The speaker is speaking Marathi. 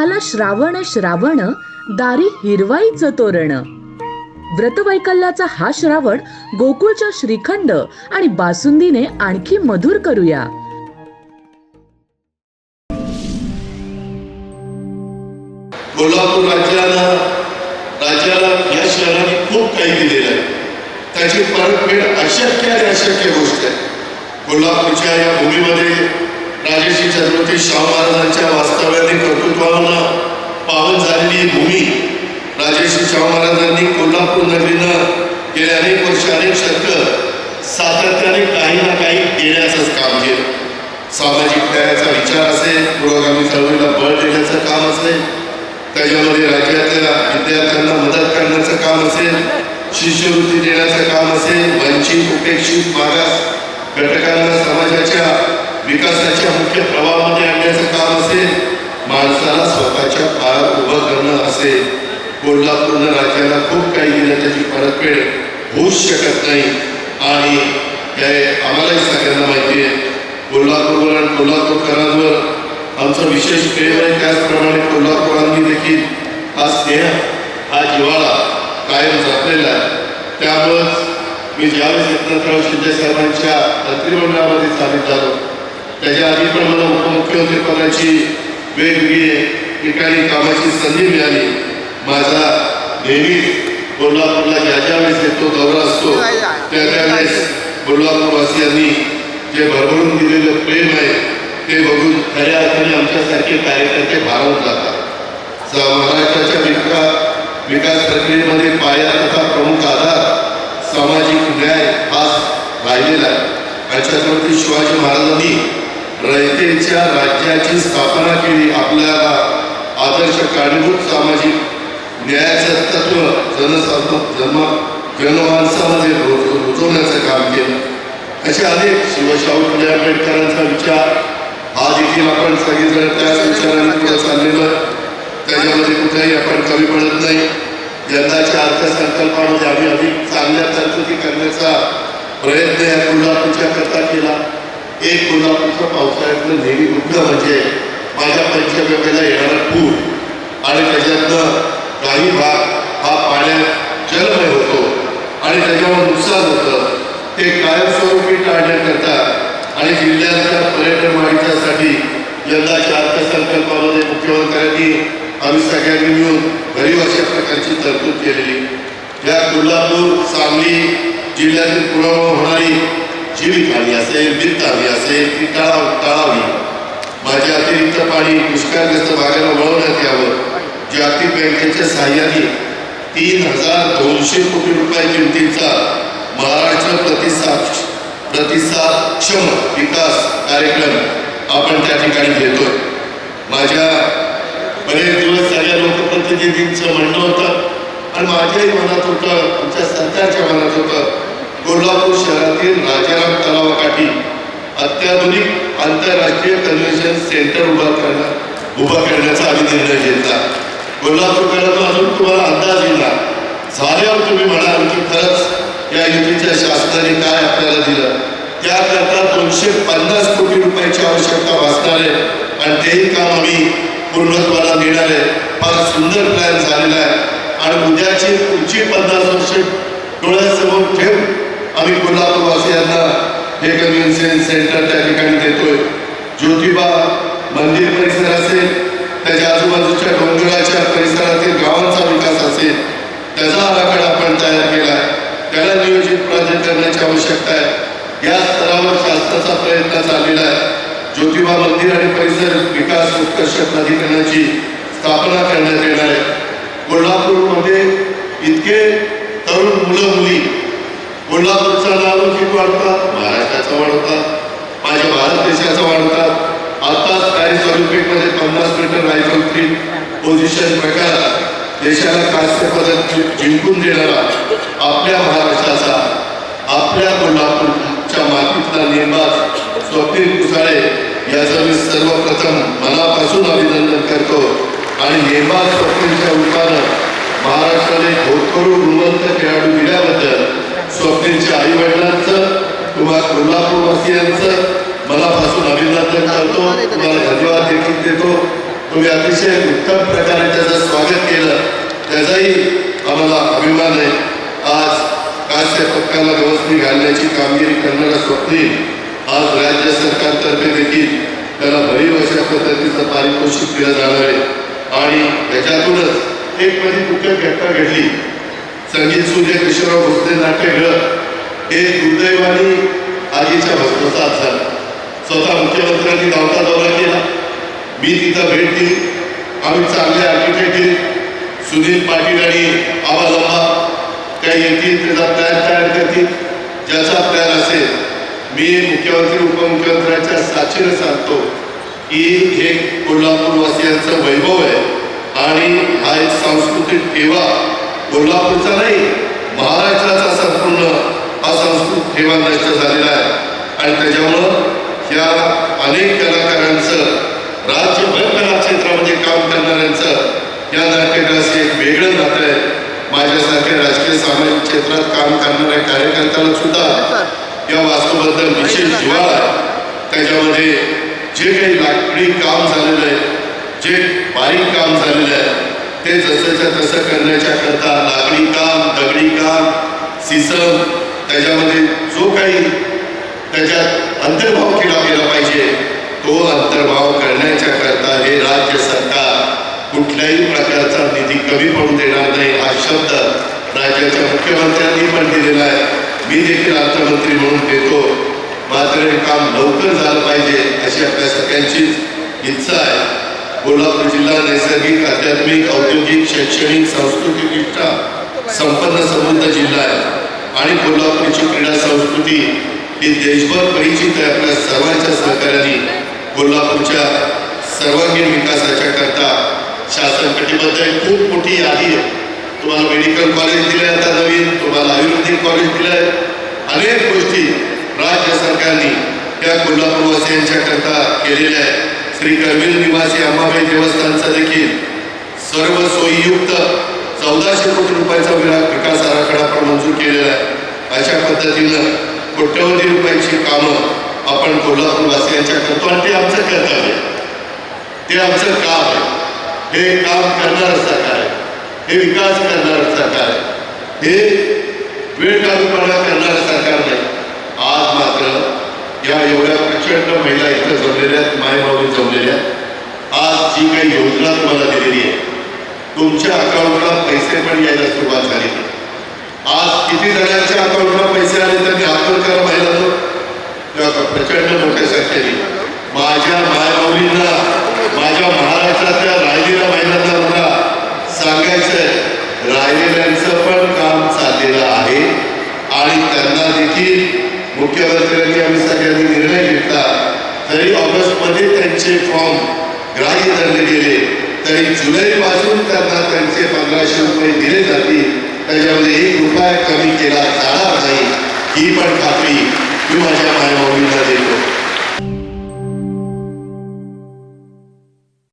आला श्रावण श्रावण दारी हिरवाईच तोरण. व्रतवैकल्याचा हा श्रावण गोकुळच्या श्रीखंड आणि बासुंदीने आणखी मधुर करूया. कोल्हापूर राज्याला राज्याला या शहराने खूप काही दिलेलं आहे. त्याची परतफेड अशक्य आणि अशक्य गोष्ट आहे. कोल्हापूरच्या या भूमीमध्ये राजर्षी छत्रपती शाहू महाराजांच्या वास्तव्याने कर्तृत्वानं पावन झालेली भूमी राजर्षी शाहू महाराजांनी कोल्हापूर नगरीनं गेले अनेक वर्ष अनेक शतक सातत्याने काही ना काही देण्याचंच काम केलं सामाजिक न्यायाचा विचार असेल पुरोगामी चळवळीला बळ देण्याचं काम असेल त्याच्यामध्ये राज्यातल्या विद्यार्थ्यांना मदत करण्याचं काम असेल शिष्यवृत्ती देण्याचं काम असेल वंचित उपेक्षित मागास घटकांना समाजाच्या विकासाच्या मुख्य प्रवाहामध्ये आणण्याचं काम असेल माणसाला स्वतःच्या पायावर उभं करणं असेल. कोल्हापूरनं राज्याला खूप काही दिलं त्याची परतफेड होऊच शकत नाही. आणि हे आम्हालाही सगळ्यांना माहिती आहे कोल्हापूरवर आणि कोल्हापूरकरांवर आमचं विशेष प्रेम आहे. त्याचप्रमाणे कोल्हापुरांनी देखील हा स्नेह हा जिव्हाळा कायम जपलेला आहे. त्यामुळंच मी ज्यावेळेस एकनाथराव शिंदे साहेबांच्या मंत्रिमंडळामध्ये सामील झालो त्याच्या आधी पण मला उपमुख्यमंत्री पदाची वेगवेगळी ठिकाणी कामाची संधी मिळाली. माझा नेहमीच कोल्हापूरला ज्या ज्या वेळेस येतो दौरा असतो त्या त्यावेळेस कोल्हापूरवासियांनी जे भरभरून दिलेलं प्रेम आहे ते बघून खऱ्या अर्थाने आमच्यासारखे कार्यकर्ते भारावून जातात. महाराष्ट्राच्या विकास विकास प्रक्रियेमध्ये पाया तथा प्रमुख आधार सामाजिक न्याय हाच राहिलेला आहे. छत्रपती शिवाजी महाराजांनी रयतेच्या राज्याची स्थापना केली. आपल्याला आदर्श कारणीभूत सामाजिक न्यायाचं तत्व जनसाध जन्म जनमानसामध्ये रुजवण्याचं काम केलं. असे अनेक शिवशाहू फुले आंबेडकरांचा विचार हा देखील आपण सांगितलं. त्याच विचाराने पुढे त्याच्यामध्ये कुठेही आपण कमी पडत नाही. यंदाच्या अर्थसंकल्पामध्ये आम्ही अधिक चांगल्या तरतुदी करण्याचा प्रयत्न या कोल्हापूरच्या करता केला. एक कोल्हापूरचं पावसाळ्यातलं नेहमी दुःख म्हणजे माझ्या पंचगंगेला येणारा पूर आणि त्याच्यातनं काही भाग हा पाण्यात जलमय होतो आणि त्याच्यावर नुकसान होतं. ते कायमस्वरूपी टाळण्याकरता आणि जिल्ह्याच्या पर्यटन वाढीच्यासाठी यंदाच्या अर्थसंकल्पामध्ये मुख्यमंत्र्यांनी आम्ही सगळ्यांनी मिळून भरीव अशा प्रकारची तरतूद केलेली. या कोल्हापूर सांगली जिल्ह्यातील पुरावा होणारी जीवितहानी असेल वित्तहानी असेल ती टाळा टाळावी. माझ्या अतिरिक्त पाणी दुष्काळग्रस्त भागाला वळवण्यात यावं. जागतिक बँकेच्या सहाय्याने तीन हजार दोनशे कोटी रुपये किमतीचा महाराष्ट्र प्रतिसाद प्रतिसादक्षम विकास कार्यक्रम आपण त्या ठिकाणी घेतोय. माझ्या बरेच दिवस सगळ्या लोकप्रतिनिधींचं म्हणणं होतं आणि माझ्याही मनात होतं आमच्या सरकारच्या मनात होतं कोल्हापूर शहरातील राजाराम तलावाकाठी अत्याधुनिक आंतरराष्ट्रीय कन्व्हेन्शन सेंटर उभा करणं उभा करण्याचा आम्ही निर्णय घेतला. कोल्हापूरकरांना अजून तुम्हाला अंदाज येणार झाल्यावर तुम्ही म्हणाल की खरंच या युतीच्या शासनाने काय आपल्याला दिलं? त्याकरता दोनशे पन्नास कोटी रुपयाची आवश्यकता भासणार आहे आणि तेही काम आम्ही पूर्णत्वाला देणार आहे. फार सुंदर प्लॅन झालेला आहे. आणि उद्याची पुढची पन्नास वर्ष डोळ्यासमोर ठेवून आम्ही कोल्हापूरवासियांना हे कन्व्हेन्शन सेंटर त्या ठिकाणी देतोय. ज्योतिबा मंदिर परिसर असेल त्याच्या आजूबाजूच्या डोंगराच्या परिसरातील गावांचा विकास असेल त्याचा आराखडा आपण तयार केला. आहे त्याला नियोजित प्राधान्य करण्याची आवश्यकता आहे. या स्तरावर शासनाचा प्रयत्न चाललेला आहे. ज्योतिबा मंदिर आणि परिसर विकास उत्कर्ष प्राधिकरणाची स्थापना करण्यात येणार आहे. कोल्हापूरमध्ये इतके तरुण मुलं मुली कोल्हापूरचा नाव वाढतात महाराष्ट्राचं वाढतात माझ्या भारत देशाचं वाढतात आताच पॅरिस ऑलिम्पिकमध्ये पन्नास मीटर रायफल थ्री पोझिशन प्रकारात देशाला कांस्य पदक जिंकून देणारा आपल्या महाराष्ट्राचा आपल्या कोल्हापूरच्या मातीतला नेमबाज स्वप्नील कुसाळे याचं मी सर्वप्रथम मनापासून अभिनंदन करतो. आणि नेमबाज स्वप्नीलच्या रूपानं महाराष्ट्राने होतकरू गुणवंत खेळाडू दिल्याबद्दल स्वप्नेच्या आई वडिलांचं किंवा कोल्हापूरवासियांचं मनापासून अभिनंदन करतो. तुम्हाला धन्यवाद देखील देतो. तुम्ही अतिशय उत्तम प्रकारे त्याचं स्वागत केलं. त्याचाही आम्हाला अभिमान आहे. आज कास्य पक्काला व्यवस्थित घालण्याची कामगिरी करणारा स्वप्नील आज राज्य सरकारतर्फे देखील त्याला भरीव अशा पद्धतीचं पारितोषिक दिलं जाणार आहे. आणि त्याच्यातूनच एक माझी दुःखद घटना घडली. संगीत सूर्य किशोरराव भोसले नाट्यगृह हे दुर्दैवानी आगीच्या भस्मसात झालं. स्वतः मुख्यमंत्र्यांनी गावचा दौरा केला. मी तिथं भेट दिली. आम्ही चांगले आर्किटेक्ट दिले. सुनील पाटील आणि आबालंबा त्या येतील त्याचा प्लॅन तयार करतील. ज्याचा प्लॅन असेल मी मुख्यमंत्री उपमुख्यमंत्र्यांच्या साक्षीने सांगतो की हे कोल्हापूरवासियांचं वैभव आहे आणि हा एक सांस्कृतिक ठेवा. कोल्हापूरचा नाही महाराष्ट्राचा संपूर्ण हा संस्कृत ठेवा नष्ट झालेला आहे. आणि त्याच्यामुळं या अनेक कलाकारांचं राज्यभर कला क्षेत्रामध्ये काम करणाऱ्यांचं या नाट्यगृहाशी एक वेगळं नातं आहे. माझ्यासारख्या राजकीय सामाजिक क्षेत्रात काम करणाऱ्या कार्यकर्त्याला सुद्धा या वास्तूबद्दल विशेष जिवाळा आहे. त्याच्यामध्ये जे काही लाकडी काम झालेलं आहे जे बारीक काम झालेलं आहे ते जसंच्या तसं करण्याच्या करता लाकडी काम दगडी काम सिसम त्याच्यामध्ये जो काही त्याच्यात अंतर्भाव केला गेला पाहिजे तो अंतर्भाव करण्याच्या करता हे राज्य सरकार कुठल्याही प्रकारचा निधी कमी पडू देणार नाही हा शब्द राज्याच्या मुख्यमंत्र्यांनी पण दिलेला आहे. मी देखील अर्थमंत्री म्हणून देतो मात्र हे काम लवकर झालं पाहिजे अशी आपल्या सगळ्यांचीच इच्छा आहे. कोल्हापूर जिल्हा नैसर्गिक आध्यात्मिक औद्योगिक शैक्षणिक सांस्कृतिकदृष्ट्या संपन्न समृद्ध जिल्हा आहे. आणि कोल्हापूरची क्रीडा संस्कृती ही देशभर परिचित आहे. आपल्या सर्वांच्या सहकार्याने कोल्हापूरच्या सर्वांगीण विकासाच्या करता शासन कटिबद्ध आहे. खूप मोठी यादी आहे. तुम्हाला मेडिकल कॉलेज दिलं आहे आता नवीन तुम्हाला आयुर्वेदिक कॉलेज दिलं आहे अनेक गोष्टी राज्य सरकारने त्या कोल्हापूरवासियांच्या करता केलेल्या आहेत. श्री करवीर निवासी अंबाबाई देवस्थानचा देखील सर्व सोयीयुक्त चौदाशे कोटी रुपयाचा विकास आराखडा आपण मंजूर केलेला आहे. अशा पद्धतीनं कोट्यवधी रुपयाची कामं आपण कोल्हापूरवासियांच्या करतो आणि ते आमचं कर्तव्य आहे. ते आमचं काम आहे. हे काम करणारं सरकार आहे. हे विकास करणारं सरकार आहे. हे वेळ काढूपणा करणारं सरकार नाही. आज मात्र या एवढ्या प्रचंड महिला इथं जमलेल्या आहेत मायमाऊली जमलेल्या आज जी काही योजना तुम्हाला दिलेली आहे तुमच्या अकाउंटला पैसे पण यायला सुरुवात झाली. आज किती जणांच्या अकाउंटला पैसे आले तर मी आपण करा महिला तेव्हा प्रचंड मोठ्या संख्येने. माझ्या मायमाऊलींना माझ्या महाराष्ट्रातल्या राहिलेल्या महिलांना मला सांगायचंय राहिलेल्यांचं पण काम चाललेलं आहे. आणि त्यांना देखील मुख्यमंत्र्यांनी आम्ही सगळ्यांनी निर्णय घेतला. तरी ऑगस्टमध्ये त्यांचे फॉर्म ग्राह्य धरले गेले. तरी जुलैपासून त्यांना त्यांचे पंधराशे रुपये दिले जातील. त्याच्यामध्ये एक रुपया कमी केला जाणार नाही. ही पण खात्री मी माझ्या मायमाऊलींना देतो.